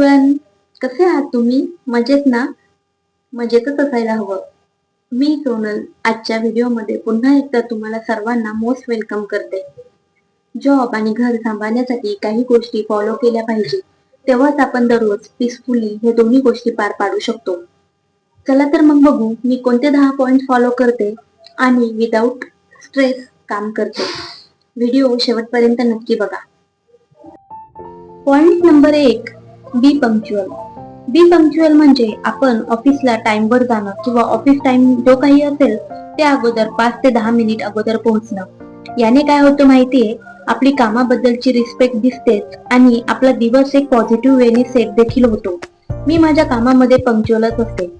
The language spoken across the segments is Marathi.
एव्हरीवन कसे आहात तुम्ही? मजेत ना? मजेतच असायला हवं. मी सोनल आजच्या व्हिडिओमध्ये पुन्हा एकदा तुम्हाला सर्वांना मोस्ट वेलकम करते. जॉब आणि घर सांभाळण्यासाठी काही गोष्टी फॉलो केल्या पाहिजे. तेव्हाच आपण दररोज पीसफुली हे दोन्ही गोष्टी पार पाडू शकतो. चला तर मग बघू मी कोणते दहा पॉइंट फॉलो करते आणि विदाऊट स्ट्रेस काम करते. व्हिडिओ शेवटपर्यंत नक्की बघा. पॉइंट नंबर एक. बी पंक्च्युअल बी पंक्च्युअल म्हणजे आपण ऑफिसला टाइमवर जाणं किंवा ऑफिस टाइम जो काही असेल त्या अगोदर पाच ते दहा मिनिट अगोदर पोहोचणं. याने काय होतं माहितीये? आपली कामाबद्दलची रिस्पेक्ट दिसतेच आणि आपला दिवस एक पॉझिटिव्ह वेने सेट देखील होतो. मी माझ्या कामामध्ये पंक्च्युअलच असते.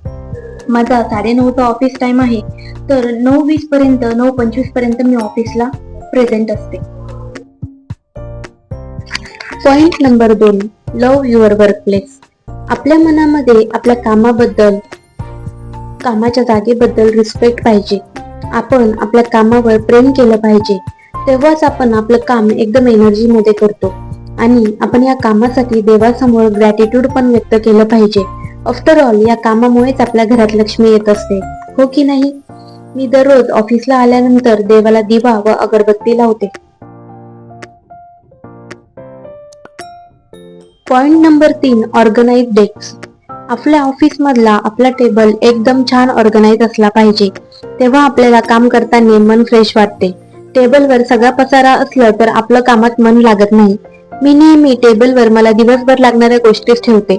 माझा साडे नऊचा ऑफिस टाइम आहे तर नऊ वीस पर्यंत नऊ पंचवीसपर्यंत मी ऑफिसला प्रेझेंट असते. पॉइंट नंबर दोन. लव युअर वर्कप्लेस आपल्या मनामध्ये आपल्या कामाबद्दल कामाच्या जागेबद्दल रिस्पेक्ट पाहिजे. आपण आपल्या कामावर प्रेम केलं पाहिजे. तेव्हाच आपण आपलं काम एकदम एनर्जी मध्ये करतो. आणि आपण या कामासाठी देवासमोर ग्रॅटिट्यूड पण व्यक्त केलं पाहिजे. आफ्टर ऑल या कामामुळेच आपल्या घरात लक्ष्मी येत असते. हो की नाही? मी दररोज ऑफिसला आल्यानंतर देवाला दिवा व अगरबत्ती लावते. पॉइंट नंबर तीन ऑर्गनाइज डेस्क आपल्या ऑफिस मधला आपला टेबल एकदम छान ऑर्गनाइज असला पाहिजे. तेव्हा आपल्याला काम करताना मन फ्रेश वाटते. टेबलवर सगळा पसारा असलं तर आपलं कामात मन लागत नाही. मी नेहमी टेबलवर मला दिवसभर लागणाऱ्या गोष्टीच ठेवते.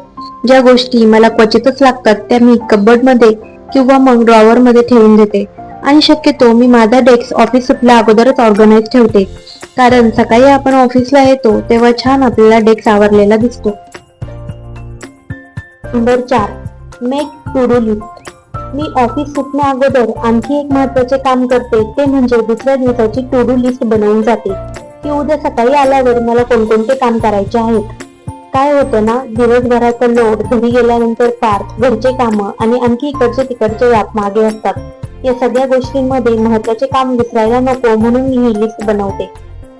ज्या गोष्टी मला क्वचितच लागतात त्या मी कबर्डमध्ये किंवा मग ड्रॉवर मध्ये ठेवून देते. आणि शक्यतो मी माझा डेस्क ऑफिस सुटल्या अगोदरच ऑर्गनाइज ठेवते. कारण सकाळी आपण ऑफिसला येतो तेव्हा छान आपल्याला डेस्क आवरलेला दिसतो. नंबर चार मेक टू डू लिस्ट मी ऑफिस सुटण्या अगोदर आणखी एक महत्त्वाचे काम करते ते म्हणजे दुसऱ्या दिवसाची टू डू लिस्ट बनवून जाते. की उद्या सकाळी आल्यावर मला कोणकोणते काम करायचे आहेत? काय होतं ना दिवसभराचा लोड घरी गेल्यानंतर पार्क घरचे कामं आणि आणखी इकडचे तिकडचे व्याप मागे असतात. या सगळ्या गोष्टींमध्ये महत्त्वाचे काम विसरायला नको म्हणून मी ही लिस्ट बनवते.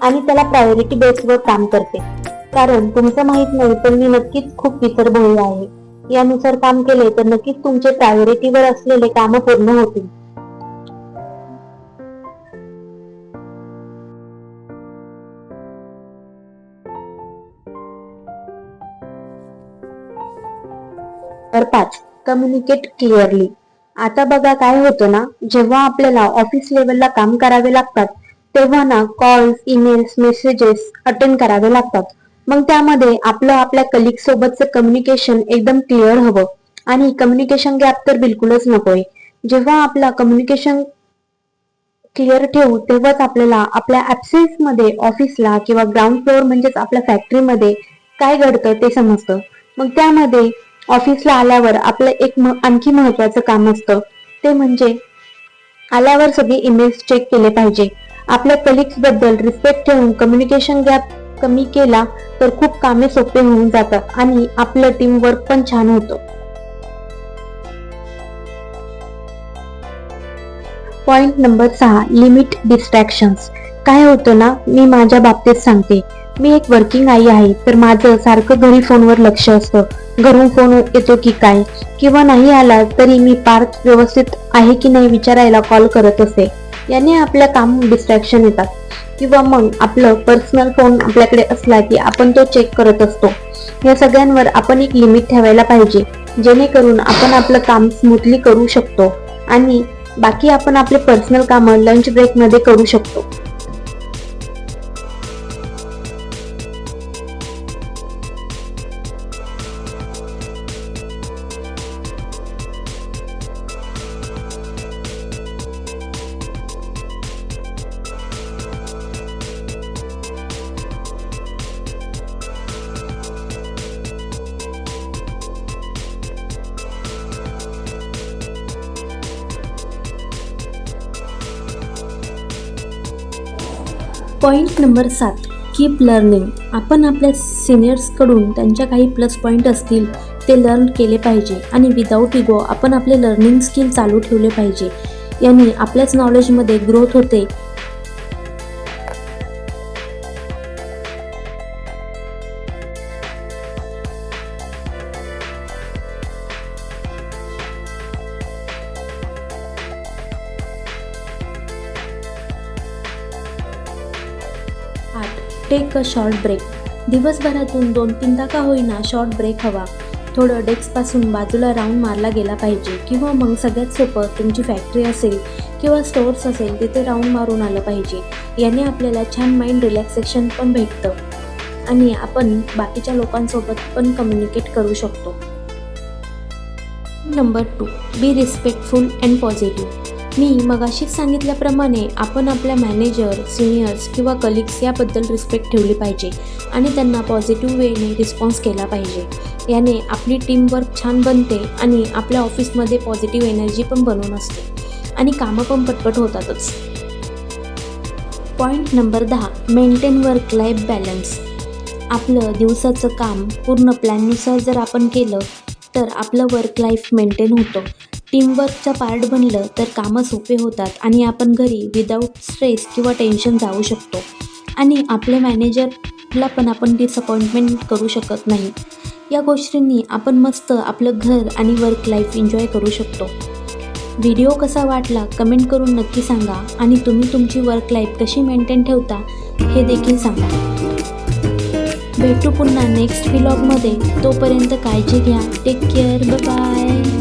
आणि त्याला प्रायोरिटी बेसवर काम करते. कारण तुमचं माहीत नाही पण मी नक्कीच खूप विसरभोळी आहे. यानुसार काम केले तर नक्कीच तुमचे प्रायोरिटीवर असलेले काम पूर्ण होतील. तर पाच कम्युनिकेट क्लिअरली आता बघा काय होतं ना जेव्हा आपल्याला ऑफिस लेवलला काम करावे लागतात तेव्हा ना कॉल्स ईमेल्स मेसेजेस अटेंड करावे लागतात. मग त्यामध्ये आपलं आपल्या कलिग सोबतचं कम्युनिकेशन एकदम क्लिअर हवं. आणि कम्युनिकेशन गॅप तर बिलकुलच नकोय. जेव्हा आपला कम्युनिकेशन क्लिअर ठेवू तेव्हाच आपल्याला आपल्या ऍब्सेन्समध्ये ऑफिसला किंवा ग्राउंड फ्लोअर म्हणजेच आपल्या फॅक्टरीमध्ये काय घडतं ते समजतं. मग त्यामध्ये ऑफिसला आल्यावर आपलं एक म- आणखी महत्वाचं काम असतं. ते म्हणजे आल्यावर सगळे ईमेल्स चेक केले पाहिजे. आपल्या कलिग्सबद्दल रिस्पेक्ट ठेवून कम्युनिकेशन गॅप कमी केला तर खूप कामे सोपे होऊन जातात आणि आपलं टीम वर्क पण छान होतं. पॉइंट नंबर सहा लिमिट डिस्ट्रॅक्शन्स काय होतं ना मी माझ्या बाबतीत सांगते. मी एक वर्किंग आई आहे तर माझं सारखं घरी फोनवर लक्ष असतं. घरून फोन येतो की काय? किंवा नाही आला तरी मी पार्क व्यवस्थित आहे की नाही विचारायला कॉल करत असे याने आपल्या काम डिस्ट्रॅक्शन येतात. किंवा मग आपलं पर्सनल फोन आपल्याकडे असला की आपण तो चेक करत असतो. या सगळ्यांवर आपण एक लिमिट ठेवायला पाहिजे. जेणेकरून आपण आपलं काम स्मूथली करू शकतो. आणि बाकी आपण आपले पर्सनल कामं लंच ब्रेकमध्ये करू शकतो. पॉईंट नंबर सात कीप लर्निंग आपण आपल्या सिनियर्सकडून त्यांच्या काही प्लस पॉईंट असतील ते लर्न केले पाहिजे. आणि विदाऊट इगो आपण आपले लर्निंग स्किल चालू ठेवले पाहिजे. यांनी आपल्याच नॉलेजमध्ये ग्रोथ होते. आठ टेक अ शॉर्ट ब्रेक दिवसभरातून दोन तीनदा का होईना शॉर्ट ब्रेक हवा. थोडं डेस्कपासून बाजूला राऊंड मारला गेला पाहिजे किंवा मग सगळ्यात सोपं तुमची फॅक्टरी असेल किंवा स्टोअर्स असेल तिथे राऊंड मारून आलं पाहिजे. याने आपल्याला छान माइंड रिलॅक्सेशन पण भेटतं. आणि आपण बाकीच्या लोकांसोबत पण कम्युनिकेट करू शकतो. Number two be respectful and positive मी मगाशीच सांगितल्याप्रमाणे आपण आपल्या मॅनेजर सिनियर्स किंवा कलिग्स याबद्दल रिस्पेक्ट ठेवली पाहिजे आणि त्यांना पॉझिटिव्ह वेने रिस्पॉन्स केला पाहिजे. याने आपली टीमवर्क छान बनते आणि आपल्या ऑफिसमध्ये पॉझिटिव्ह एनर्जी पण बनून असते आणि कामं पण पटपट होतातच. पॉईंट नंबर दहा मेंटेन वर्क लाईफ बॅलन्स. आपलं दिवसाचं काम पूर्ण प्लॅननुसार जर आपण केलं तर आपलं वर्क लाईफ मेंटेन होतं. टीमवर्कचा पार्ट बनलं तर कामं सोपे होतात आणि आपण घरी विदाऊट स्ट्रेस किंवा टेन्शन जाऊ शकतो. आणि आपल्या मॅनेजरला पण आपण डिसअपॉइंटमेंट करू शकत नाही. या गोष्टींनी आपण मस्त आपलं घर आणि वर्क लाईफ एन्जॉय करू शकतो. व्हिडिओ कसा वाटला कमेंट करून नक्की सांगा आणि तुम्ही तुमची वर्क लाईफ कशी मेंटेन ठेवता हे देखील सांगा. भेटू पुन्हा नेक्स्ट व्लॉगमध्ये तोपर्यंत काळजी घ्या. Take care bye